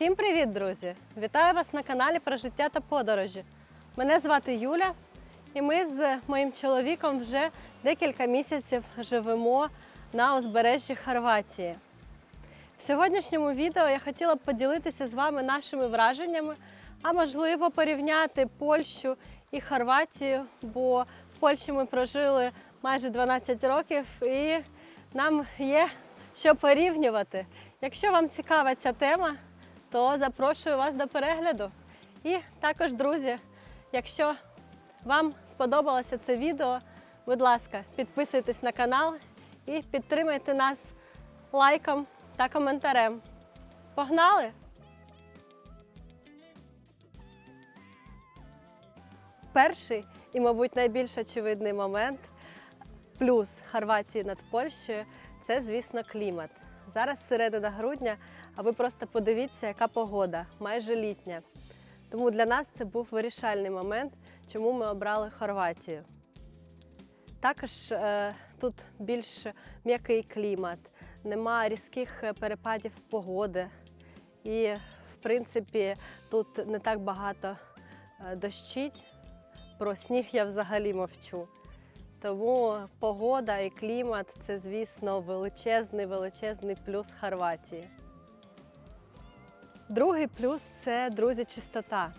Всім привіт, друзі! Вітаю вас на каналі про життя та подорожі. Мене звати Юля, і ми з моїм чоловіком вже декілька місяців живемо на узбережжі Хорватії. В сьогоднішньому відео я хотіла б поділитися з вами нашими враженнями, а можливо порівняти Польщу і Хорватію, бо в Польщі ми прожили майже 12 років і нам є що порівнювати. Якщо вам цікава ця тема, то запрошую вас до перегляду. І також, друзі, якщо вам сподобалося це відео, будь ласка, підписуйтесь на канал і підтримайте нас лайком та коментарем. Погнали! Перший і, мабуть, найбільш очевидний момент плюс Хорватії над Польщею це, звісно, клімат. Зараз середина грудня, а ви просто подивіться, яка погода, майже літня. Тому для нас це був вирішальний момент, чому ми обрали Хорватію. Також е, тут більш м'який клімат, нема різких е, перепадів погоди. І, в принципі, тут не так багато е, дощить. Про сніг я взагалі мовчу. Тому погода і клімат це, звісно, величезний, величезний плюс Хорватії. Другий плюс це, друзі, чистота.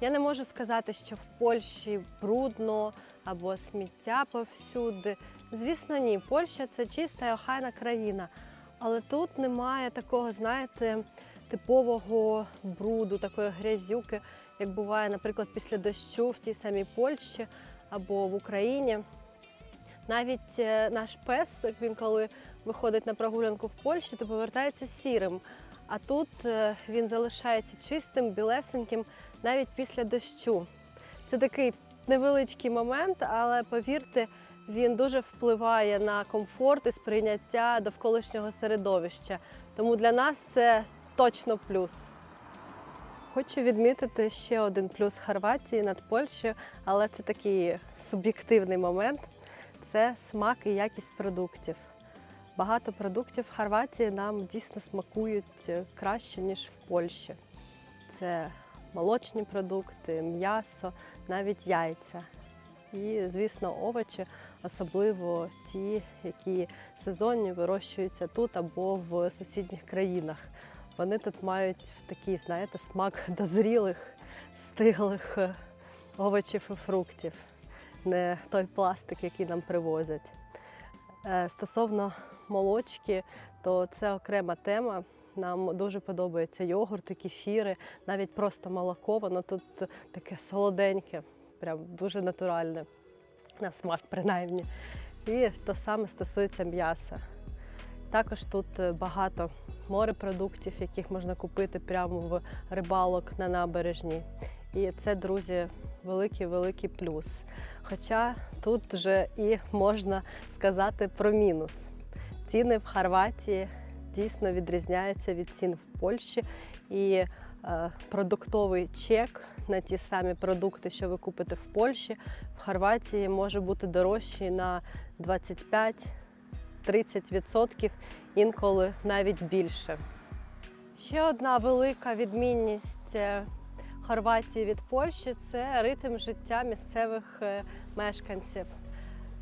Я не можу сказати, що в Польщі брудно або сміття повсюди. Звісно, ні. Польща це чиста і охайна країна. Але тут немає такого, знаєте, типового бруду, такої грязюки, як буває, наприклад, після дощу в тій самій Польщі або в Україні. Навіть е, наш пес, він коли виходить на прогулянку в Польщі, то повертається сірим. А тут е, він залишається чистим, білесеньким навіть після дощу. Це такий невеличкий момент, але повірте, він дуже впливає на комфорт і сприйняття довколишнього середовища. Тому для нас це точно плюс. Хочу відмітити ще один плюс Хорватії над Польщею, але це такий суб'єктивний момент це смак і якість продуктів. Багато продуктів в Хорватії нам дійсно смакують е, краще, ніж в Польщі. Це молочні продукти, м'ясо, навіть яйця. І, звісно, овочі, особливо ті, які сезонні вирощуються тут або в сусідніх країнах. Вони тут мають такий, знаєте, смак дозрілих, стиглих е, овочів і фруктів не той пластик, який нам привозять. Е, Стосовно молочки, то це окрема тема. Нам дуже подобаються йогурти, кефіри, навіть просто молоко, воно тут таке солоденьке, прям дуже натуральне, на смак принаймні. І то саме стосується м'яса. Також тут багато морепродуктів, яких можна купити прямо в рибалок на набережні. І це, друзі, великий-великий плюс. Хоча тут вже і можна сказати про мінус. Ціни в Хорватії дійсно відрізняються від цін в Польщі, і е, продуктовий чек на ті самі продукти, що ви купите в Польщі, в Хорватії може бути дорожчий на 25-30%, інколи навіть більше. Ще одна велика відмінність. Хорватії від Польщі це ритм життя місцевих е, мешканців.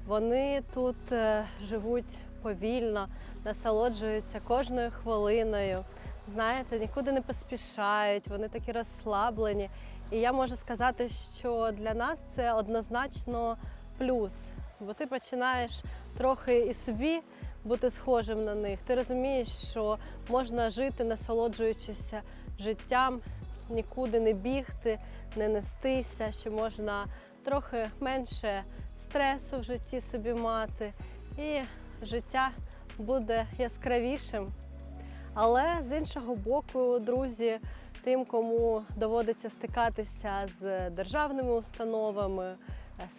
Вони тут е, живуть повільно, насолоджуються кожною хвилиною. Знаєте, нікуди не поспішають, вони такі розслаблені. І я можу сказати, що для нас це однозначно плюс, бо ти починаєш трохи і собі бути схожим на них. Ти розумієш, що можна жити, насолоджуючися життям нікуди не бігти, не нестися, що можна трохи менше стресу в житті собі мати, і життя буде яскравішим. Але з іншого боку, друзі, тим, кому доводиться стикатися з державними установами,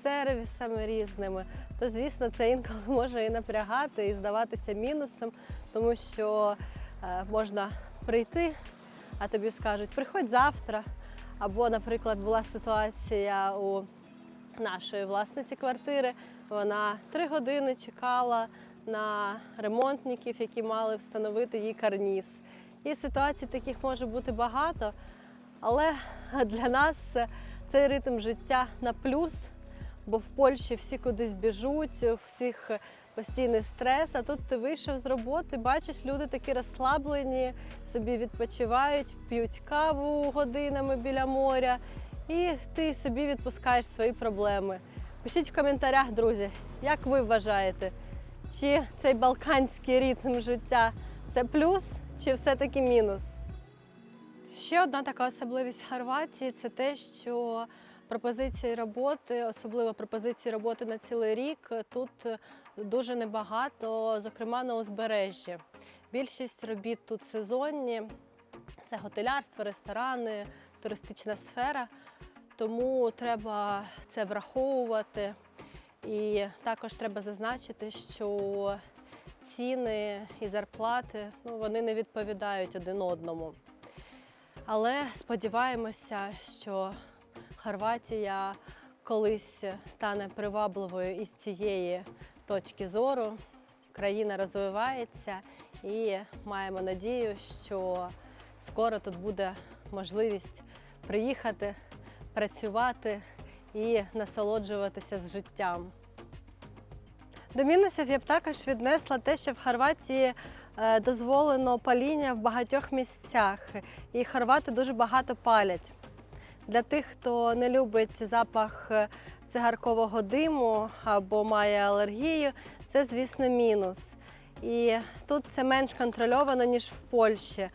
сервісами різними, то звісно це інколи може і напрягати, і здаватися мінусом, тому що е, можна прийти а тобі скажуть, приходь завтра. Або, наприклад, була ситуація у нашої власниці квартири. Вона три години чекала на ремонтників, які мали встановити їй карніз. І ситуацій таких може бути багато, але для нас цей ритм життя на плюс, бо в Польщі всі кудись біжуть, у всіх постійний стрес. А тут ти вийшов з роботи, бачиш, люди такі розслаблені, собі відпочивають, п'ють каву годинами біля моря, і ти собі відпускаєш свої проблеми. Пишіть в коментарях, друзі, як ви вважаєте, чи цей балканський ритм життя це плюс, чи все-таки мінус? Ще одна така особливість Хорватії це те, що пропозиції роботи, особливо пропозиції роботи на цілий рік, тут дуже небагато, зокрема на узбережжі. Більшість робіт тут сезонні, це готелярство, ресторани, туристична сфера. Тому треба це враховувати. І також треба зазначити, що ціни і зарплати ну, вони не відповідають один одному. Але сподіваємося, що Хорватія колись стане привабливою із цієї точки зору. Країна розвивається і маємо надію, що скоро тут буде можливість приїхати, працювати і насолоджуватися з життям. До мінусів я б також віднесла те, що в Хорватії е, дозволено паління в багатьох місцях, і хорвати дуже багато палять. Для тих, хто не любить запах е, цигаркового диму або має алергію, це, звісно, мінус. І тут це менш контрольовано, ніж в Польщі.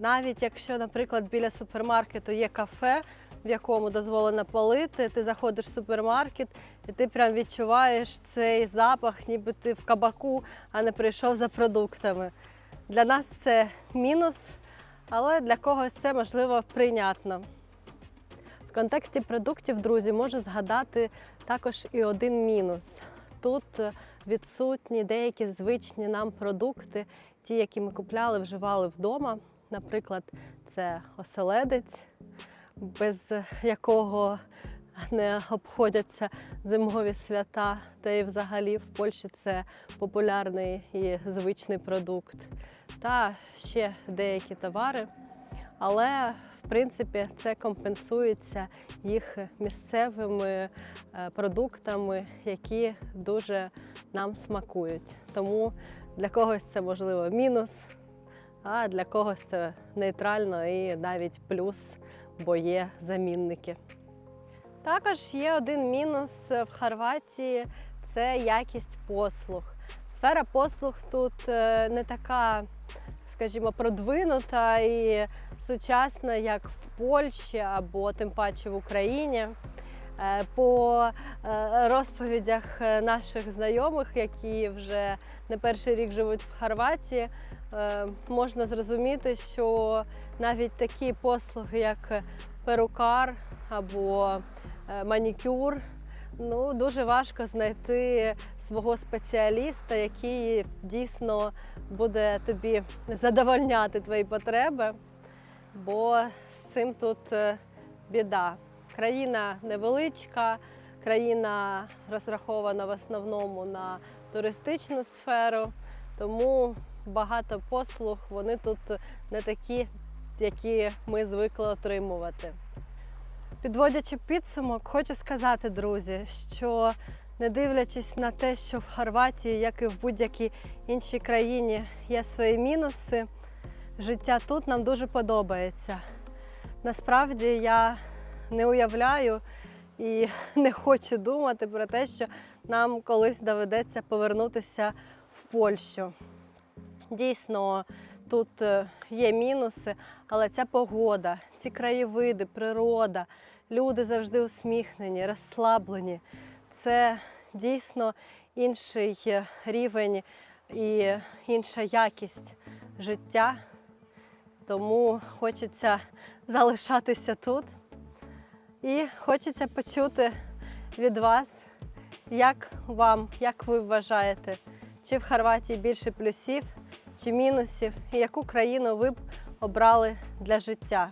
Навіть якщо, наприклад, біля супермаркету є кафе, в якому дозволено палити, ти заходиш в супермаркет і ти прям відчуваєш цей запах, ніби ти в кабаку, а не прийшов за продуктами. Для нас це мінус, але для когось це можливо прийнятно. Контексті продуктів, друзі, можу згадати також і один мінус. Тут відсутні деякі звичні нам продукти, ті, які ми купляли, вживали вдома. Наприклад, це оселедець, без якого не обходяться зимові свята. Та і взагалі в Польщі це популярний і звичний продукт. Та ще деякі товари. Але в принципі це компенсується їх місцевими е, продуктами, які дуже нам смакують. Тому для когось це можливо мінус, а для когось це нейтрально і навіть плюс, бо є замінники. Також є один мінус в Хорватії це якість послуг. Сфера послуг тут е, не така, скажімо, продвинута і сучасна, як в Польщі або тим паче в Україні. Е, По е, розповідях е, наших знайомих, які вже не перший рік живуть в Хорватії, можна зрозуміти, що навіть такі послуги, як перукар або манікюр, ну дуже важко знайти свого спеціаліста, який дійсно буде тобі задовольняти твої потреби, бо з цим тут е, біда. Країна невеличка, країна розрахована в основному на туристичну сферу, тому багато послуг вони тут не такі, які ми звикли отримувати. Підводячи підсумок, хочу сказати, друзі, що не дивлячись на те, що в Хорватії, як і в будь-якій іншій країні, є свої мінуси, життя тут нам дуже подобається. Насправді я не уявляю і не хочу думати про те, що нам колись доведеться повернутися в Польщу. Дійсно, тут е, є мінуси, але ця погода, ці краєвиди, природа, люди завжди усміхнені, розслаблені. Це дійсно інший е, рівень і інша якість життя. Тому хочеться залишатися тут. І хочеться почути від вас, як вам, як ви вважаєте, чи в Хорватії більше плюсів, чи мінусів, і яку країну ви б обрали для життя.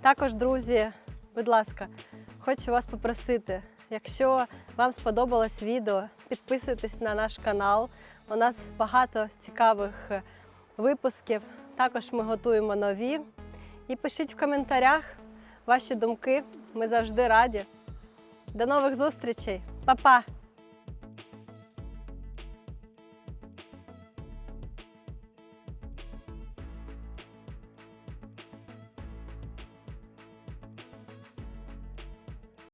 Також, друзі, будь ласка, хочу вас попросити, якщо вам сподобалось відео, підписуйтесь на наш канал. У нас багато цікавих випусків. Також ми готуємо нові. І пишіть в коментарях ваші думки. Ми завжди раді. До нових зустрічей. Па-па!